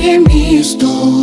моє місто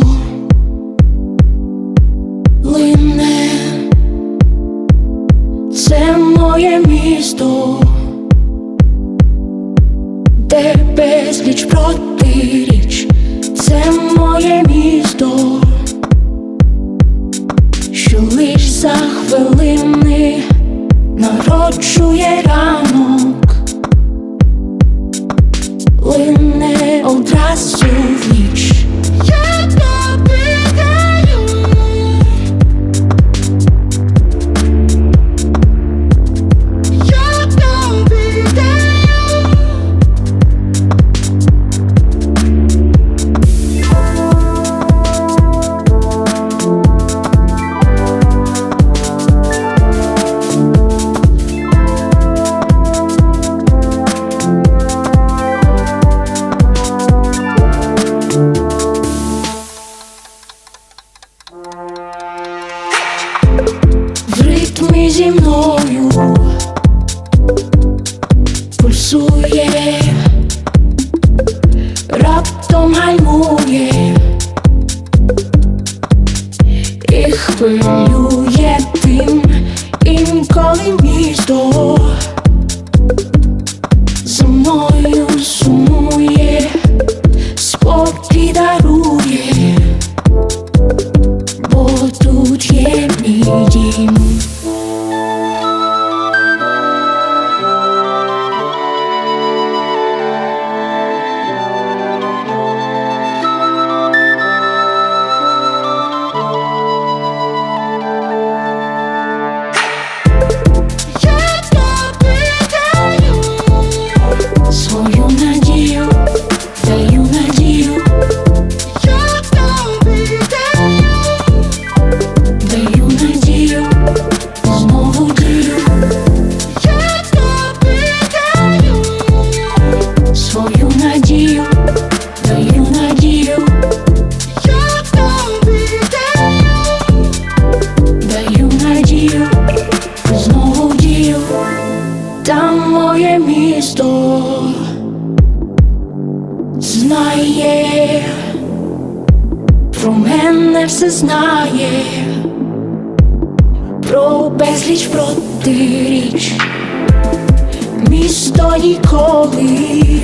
зі мною. Пульсує, раптом гальмує. І хвилює тим, інколи місто Там моє місто. Знає. Про мене все знає, про безліч протиріч, місто ніколи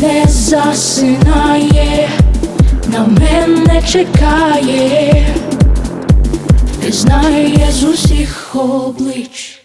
не засинає, на мене чекає, знає з усіх облич.